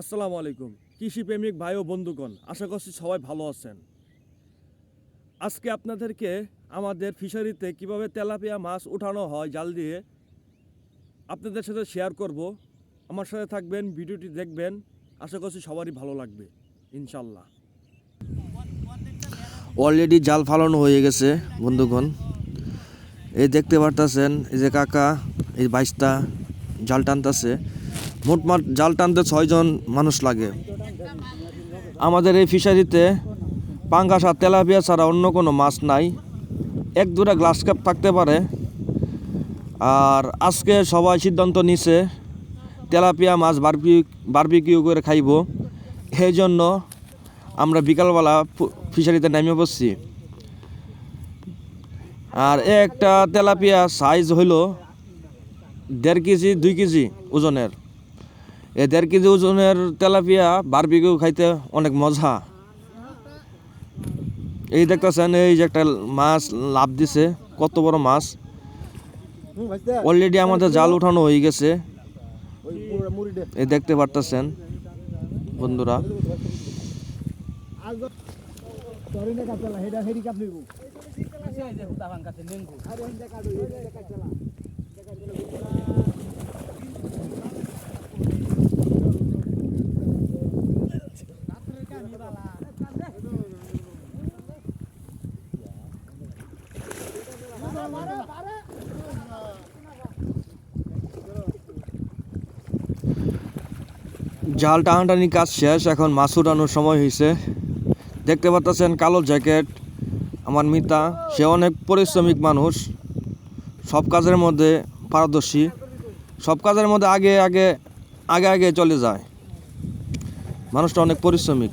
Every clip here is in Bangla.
আসসালামু আলাইকুম। কৃষি প্রেমিক ভাই ও বন্ধুগণ, আশা করছি সবাই ভালো আছেন। আজকে আপনাদেরকে আমাদের ফিশারিতে কীভাবে তেলাপিয়া মাছ উঠানো হয় জাল দিয়ে আপনাদের সাথে শেয়ার করব। আমার সাথে থাকবেন, ভিডিওটি দেখবেন, আশা করছি সবারই ভালো লাগবে ইনশাল্লাহ অলরেডি জাল ফালানো হয়ে গেছে, বন্ধুগণ। এই দেখতে পারতাছেন, এই যে কাকা, এই বাইশটা জাল টানতেছে। মোটমাট জাল টানতে ছয়জন মানুষ লাগে। আমাদের এই ফিশারিতে পাঙ্গাস আর তেলাপিয়া ছাড়া অন্য কোনো মাছ নাই। এক দুটা গ্লাস কাপ থাকতে পারে। আর আজকে সবাই সিদ্ধান্ত নিছে, তেলাপিয়া মাছ বারবি বারবিকিউ করে খাইব। সেই জন্য আমরা বিকালবেলা ফিশারিতে নেমে পড়ছি আর একটা তেলাপিয়া সাইজ হইল দেড় কেজি, দুই কেজি ওজনের। এ দেড় কেজি ওজনের তেলাপিয়া বারবিকিউ খাইতে অনেক মজা। এই দেখতেছেন, এই যে একটা মাছ লাভ দিছে, কত বড় মাছ। অলরেডি আমাদের জাল উঠানো হয়ে গেছে। এই দেখতে পারতেছেন, বন্ধুরা। জাল টানাটানি কাজ শেষ, এখন মাছ উঠানোর সময় হয়েছে দেখতে পাচ্ছেন কালো জ্যাকেট, আমার মিতা, সে অনেক পরিশ্রমিক মানুষ। সব কাজের মধ্যে পারদর্শী, সব কাজের মধ্যে আগে আগে আগে আগে চলে যায়। মানুষটা অনেক পরিশ্রমিক।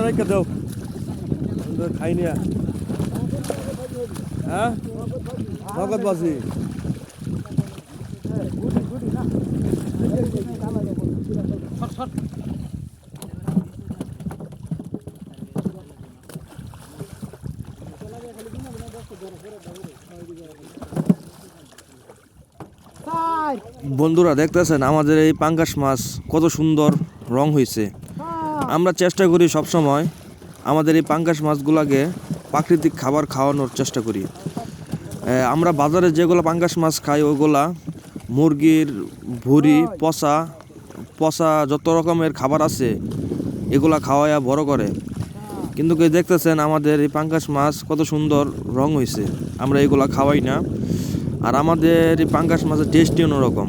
রেখে দাও। খাই নিয়া। হ্যাঁ? নগদ বাসি। বন্ধুরা দেখতেছেন আমাদের এই পাঙ্গাস মাছ কত সুন্দর রং হয়েছে আমরা চেষ্টা করি সব সময় আমাদের এই পাঙ্গাস মাছগুলাকে প্রাকৃতিক খাবার খাওয়ানোর চেষ্টা করি। আমরা বাজারে যেগুলো পাঙ্গাস মাছ খাই, ওগুলা মুরগির, ভুড়ি, পচা পচা যত রকমের খাবার আছে, এগুলা খাওয়াইয়া বড় করে। কিন্তু কি দেখতেছেন, আমাদের এই পাঙ্গাস মাছ কত সুন্দর রং হয়েছে আমরা এগুলা খাওয়াই না। আর আমাদের এই পাঙ্গাস মাছের টেস্টই অন্যরকম।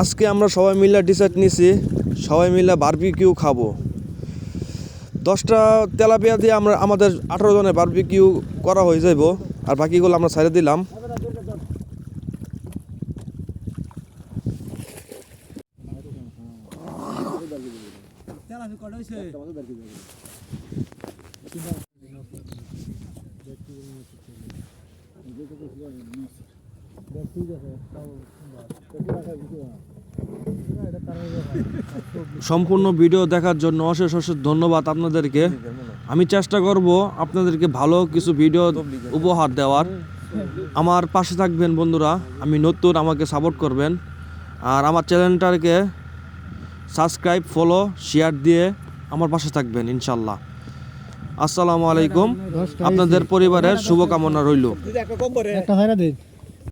আজকে আমরা সবাই মিলে ডিসাইড নিছি, সবাই মিলে বারবিকিউ খাব। দশটা তেলাপিয়া দিয়ে আমরা আমাদের আঠারো জনের বারবিকিউ করা হয়ে যাইব, আর বাকিগুলো আমরা ছেড়ে দিলাম। ঠিক আছে সম্পূর্ণ ভিডিও দেখার জন্য অশেষ অশেষ ধন্যবাদ আপনাদেরকে। আমি চেষ্টা করব আপনাদেরকে ভালো কিছু ভিডিও উপহার দেওয়ার। আমার পাশে থাকবেন বন্ধুরা, আমি নতুন, আমাকে সাপোর্ট করবেন। আর আমার চ্যানেলটাকে সাবস্ক্রাইব ফলো শেয়ার দিয়ে আমার পাশে থাকবেন ইনশাল্লাহ আসসালামু আলাইকুম। আপনাদের পরিবারের শুভকামনা রইল।